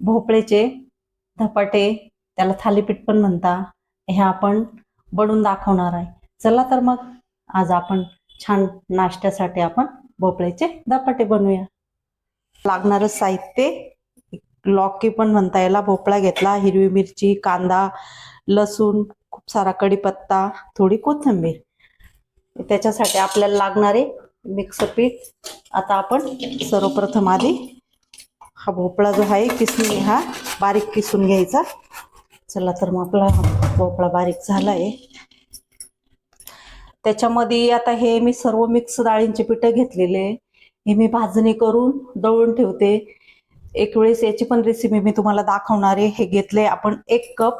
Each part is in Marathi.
भोपळेचे धपाटे त्याला थालीपीठ पण म्हणता. हे आपण बनवून दाखवणार आहे. चला तर मग आज आपण छान नाश्त्यासाठी आपण भोपळ्याचे धपाटे बनवूया. लागणारं साहित्य लॉकी पण म्हणता याला भोपळा घेतला हिरवी मिरची कांदा लसूण खूप सारा कढीपत्ता थोडी कोथिंबीर. त्याच्यासाठी आपल्याला लागणारे मिक्स पीठ आता आपण सर्वप्रथम आधी हा भोपळा जो आहे किसणी हा बारीक किसून घ्यायचा. चला तर मग आपला भोपळा बारीक झाला आहे त्याच्यामध्ये आता हे मी सर्व मिक्स डाळींचे पिठं घेतलेले हे मी भाजणी करून दळून ठेवते. एक वेळेस याची पण रेसिपी मी तुम्हाला दाखवणार आहे. हे घेतले आपण एक कप.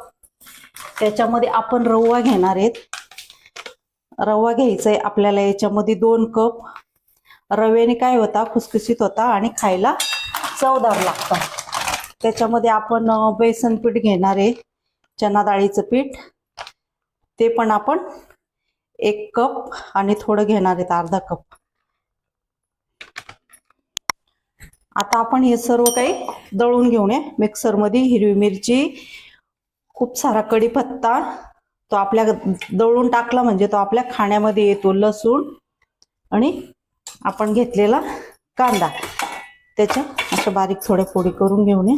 त्याच्यामध्ये आपण रवा घेणार आहेत. रवा घ्यायचा आहे आपल्याला याच्यामध्ये दोन कप. रव्याने काय होता खुसखुशीत होता आणि खायला चवदार लागतं त्याच्यामध्ये आपण बेसन पीठ घेणार आहे चना डाळीचं पीठ. ते पण आपण एक कप आणि थोडं घेणार आहेत अर्धा कप. आता आपण हे सर्व काही दळून घेऊन ये. मिक्सरमध्ये हिरवी मिरची खूप सारा कढीपत्ता. तो आपल्या दळून टाकला म्हणजे तो आपल्या खाण्यामध्ये येतो लसूण आणि आपण घेतलेला कांदा. त्याच्या अशा बारीक थोड्या फोडी करून घेऊन ये.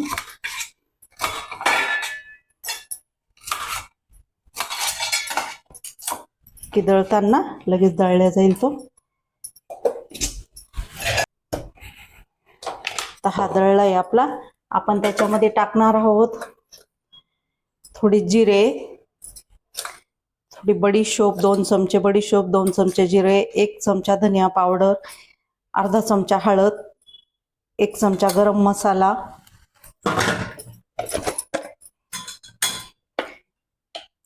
की दळताना लगेच दळल्या जाईल तो. तर हा दळला आहे आपला. आपण त्याच्यामध्ये टाकणार आहोत थोडी जिरे थोडी बडीशोप दोन चमचे बडीशोप दोन चमचे जिरे एक चमचा धनिया पावडर अर्धा चमचा हळद एक चमचा गरम मसाला.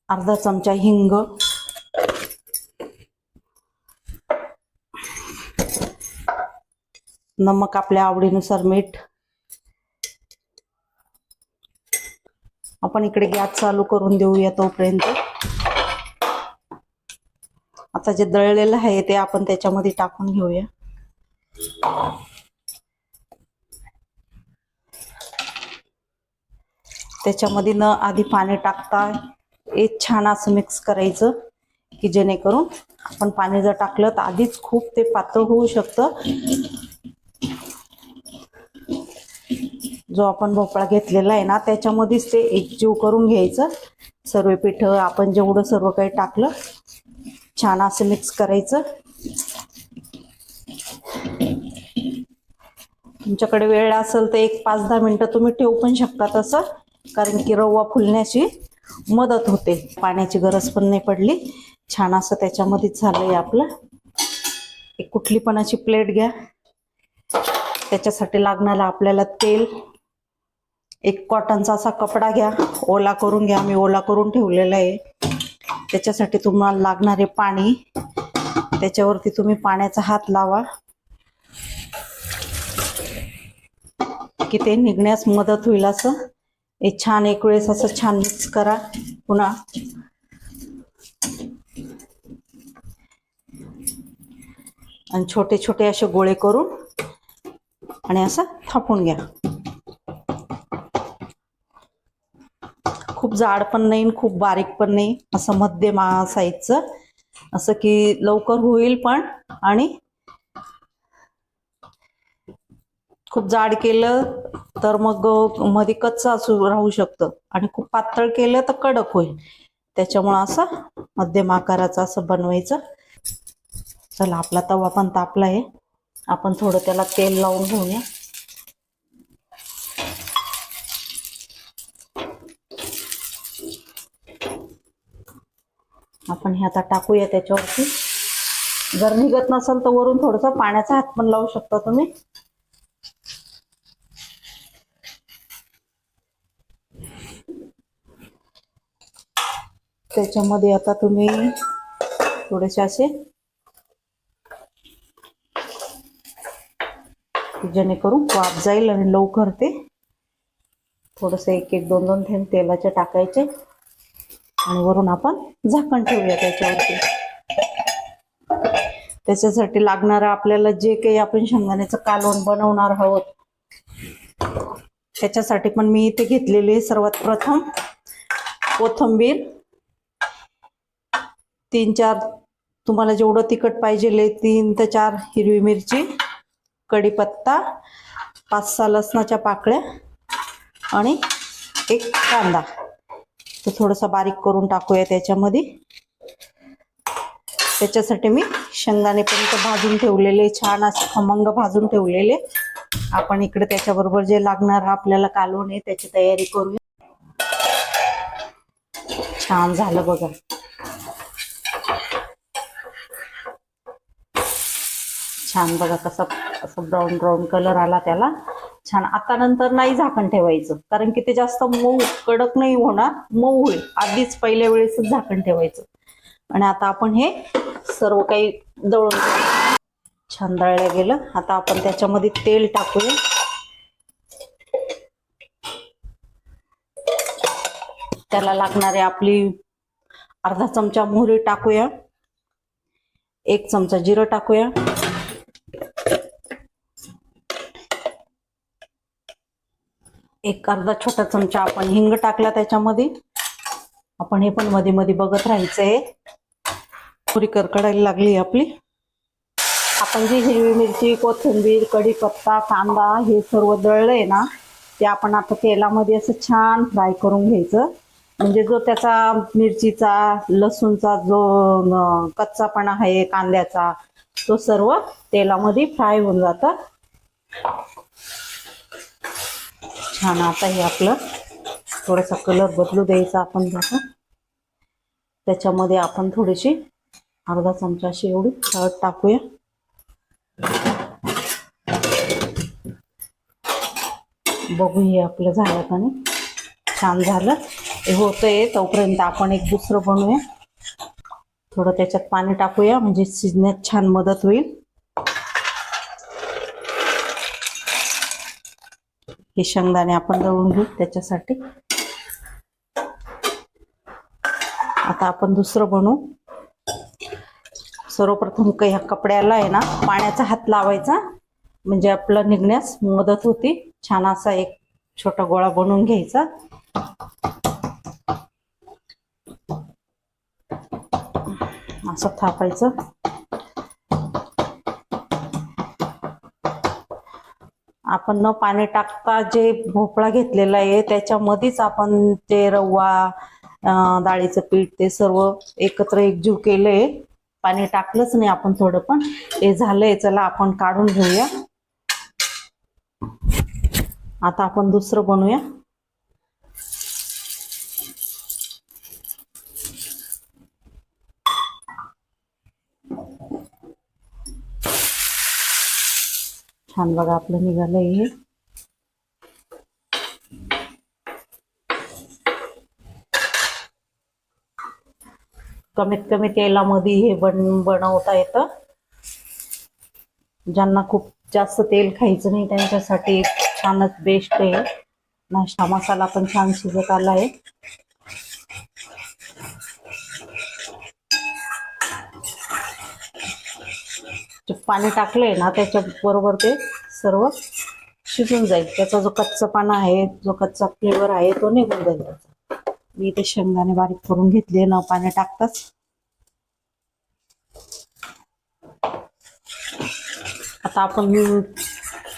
अर्धा चमचा हिंग. नमक आपल्या आवडीनुसार मीठ. आपण इकडे गॅस चालू करून देऊया तोपर्यंत. आता जे दळलेलं आहे ते आपण त्याच्यामध्ये टाकून घेऊया. त्याच्यामध्ये न आधी पाणी टाकता एक छान असं मिक्स करायचं की जेणेकरून आपण पाणी जर टाकलं तर आधीच खूप ते पातळ होऊ शकतं. जो आपण भोपळा घेतलेला आहे ना त्याच्यामध्येच ते एकजीव करून घ्यायचं. सर्व पीठ आपण जेवढं सर्व काही टाकलं छान असं मिक्स करायचं. तुमच्याकडे वेळ असेल तर एक पाच दहा मिनटं तुम्ही ठेवू पण शकता तसं. कारण की रवा फुलण्याची मदत होते. पाण्याची गरज पण नाही पडली. छान असं त्याच्यामध्येच झालंय आपलं. एक कुठली पण अशी प्लेट घ्या. त्याच्यासाठी लागणारा आपल्याला तेल. एक कॉटनचा असा कपडा घ्या. ओला करून घ्या. मी ओला करून ठेवलेला आहे. त्याच्यासाठी तुम्हाला लागणारे पाणी. त्याच्यावरती तुम्ही पाण्याचा हात लावा. की ते निघण्यास मदत होईल असं. हे छान एक वेळेस असं छान मिक्स करा. पुन्हा. आणि छोटे छोटे असे गोळे करून आणि असं थापून घ्या. खूप जाड पण नाही आणि खूप बारीक पण नाही असं मध्यम साईजचं. असं की लवकर होईल पण आणि खूप जाड केलं तर मग मध्ये कच्चं असू राहू शकतं. आणि खूप पातळ केलं तर कडक होईल. त्याच्यामुळं असं मध्यम आकाराचं असं बनवायचं. चला आपला तवा पण तापला आहे. आपण थोडं त्याला तेल लावून घेऊया. आपण हे आता टाकूया त्याच्यावरती. जर निघत नसेल तर वरून थोडंसं पाण्याचा हात पण लावू शकता तुम्ही. त्याच्यामध्ये आता तुम्ही थोडेसे असे जेणेकरून वाफ जाईल आणि लवकर ते थोडंसं एक एक दोन दोन थेंब तेलाचे टाकायचे आणि वरून आपण झाकण ठेवूया त्याच्यावरती. त्याच्यासाठी लागणारं आपल्याला जे काही आपण शेंगदाण्याचं कालवण बनवणार आहोत त्याच्यासाठी पण मी इथे घेतलेली सर्वात प्रथम कोथंबीर तीन चार तुम्हाला जेवढं तिखट पाहिजे तीन ते चार हिरवी मिरची कढीपत्ता पाच सहा लसणाच्या पाकळ्या आणि एक कांदा. तो थोडासा बारीक करून टाकूया त्याच्यामध्ये. त्याच्यासाठी मी शेंगदाणे पण भाजून ठेवलेले छान असे खमंग भाजून ठेवलेले. आपण इकडे त्याच्याबरोबर जे लागणार आपल्याला कालवण आहे त्याची तयारी करूया. छान झालं बघा. छान बघा कसा असं ब्राऊन ब्राऊन कलर आला त्याला. छान. आता नंतर नाही झाकण ठेवायचं. कारण की ते जास्त मऊ कडक नाही होणार. मऊ होईल. आधीच पहिल्या वेळेसच झाकण ठेवायचं. आणि आता आपण हे सर्व काही दळून छान दळलं गेलं. आता आपण त्याच्यामध्ये तेल टाकूया. त्याला लागणारी आपली अर्धा चमचा मोहरी टाकूया. एक चमचा जिरं टाकूया. एक अर्धा छोटा चमचा आपण हिंग टाकला त्याच्यामध्ये. आपण हे पण मध्ये मध्ये बघत राहायचंय. पुरी करकडायला लागली आपली. आपण जी हिरवी मिरची कोथिंबीर कढीपत्ता कांदा हे सर्व दळलंय ना ते आपण आता तेलामध्ये असं छान फ्राय करून घ्यायचं. म्हणजे जो त्याचा मिरचीचा लसूणचा जो कच्चापणा आहे कांद्याचा तो सर्व तेलामध्ये फ्राय होऊन जातं. छान आता हे आपलं थोडासा कलर बदलू द्यायचा आपण जसं. त्याच्यामध्ये आपण थोडीशी अर्धा चमचा अशी एवढी हळद टाकूया. बघू हे आपलं झालं का नाही? छान झालं. हे होतंय तोपर्यंत आपण एक दुसरं बनवूया. थोडं त्याच्यात पाणी टाकूया म्हणजे शिजण्यात छान मदत होईल. हे शेंगदाणे आपण दळून घेऊ त्याच्यासाठी. आता आपण दुसरं बनवू. सर्वप्रथम काही ह्या कपड्याला आहे ना पाण्याचा हात लावायचा. म्हणजे आपलं निघण्यास मदत होती. छान असा एक छोटा गोळा बनवून घ्यायचा. असं थापायचं. आपण न पाणी टाकता जे भोपळा घेतलेला आहे त्याच्यामध्येच आपण ते रवा डाळीचं पीठ ते सर्व एकत्र एकजीव केलंय पाणी टाकलंच नाही आपण थोडं पण. हे झालंय चला आपण काढून घेऊया. आता आपण दुसरं बनवूया. छान बघा आपलं निघालंय हे. कमीत कमी तेलामध्ये हे बन बनवता येतं. ज्यांना खूप जास्त तेल खायचं नाही त्यांच्यासाठी छानच बेस्ट आहे. नाश्ता मसाला पण छान शिजत आला आहे जे पाणी टाकलंय ना त्याच्या बरोबर ते सर्व शिजून जाईल. त्याचा जो कच्चा पाना आहे जो कच्चा फ्लेवर आहे तो निघून जाईल त्याचा. मी इथे शेंगदाणे बारीक करून घेतले न पाणी टाकताच. आता आपण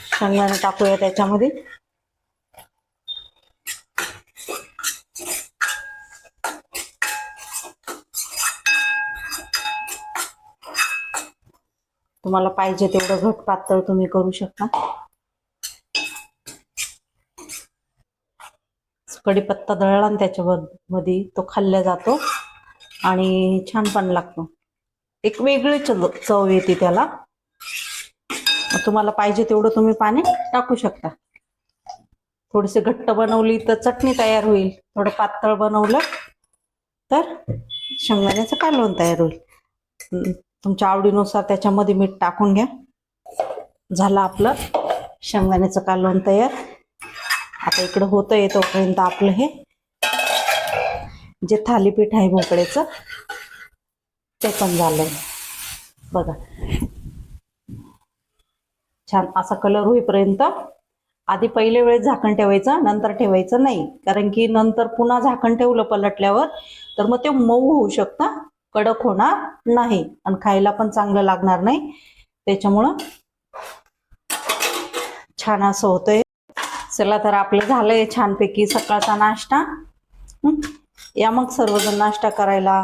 शेंगदाणे टाकूया त्याच्यामध्ये. तुम्हाला पाहिजे तेवढं घट पातळ तुम्ही करू शकता. कढीपत्ता दळला आणि त्याच्या मध्ये तो खाल्ला जातो आणि छान पण लागतो. एक वेगळी चव चव येते त्याला. तुम्हाला पाहिजे तेवढं तुम्ही पाणी टाकू शकता. थोडीशी घट्ट बनवली तर चटणी तयार होईल. थोडं पातळ बनवलं तर शेंगदाण्याचं कालवण तयार होईल. तुमच्या आवडीनुसार त्याच्यामध्ये मीठ टाकून घ्या. झालं आपलं. शेंगदाण्याचं कालवण तयार. आता इकडं होतं आहे तोपर्यंत आपलं हे. जे थालीपीठ आहे भोपळ्याचं ते पण झालंय. बघा. छान असा कलर होईपर्यंत आधी पहिले वेळेस झाकण ठेवायचं नंतर ठेवायचं नाही. कारण की नंतर पुन्हा झाकण ठेवलं पलटल्यावर तर मग ते मऊ होऊ शकतं. कडक होणार नाही आणि खायला पण चांगलं लागणार नाही. त्याच्यामुळं छान असं होतंय. चला तर आपलं झालंय छानपैकी सकाळचा नाश्ता. या मग सर्वजण नाश्ता करायला.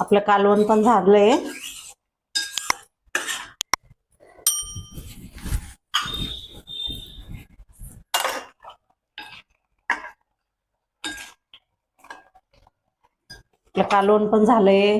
आपलं कालवण पण झालंय. आपलं कालवण पण झालंय.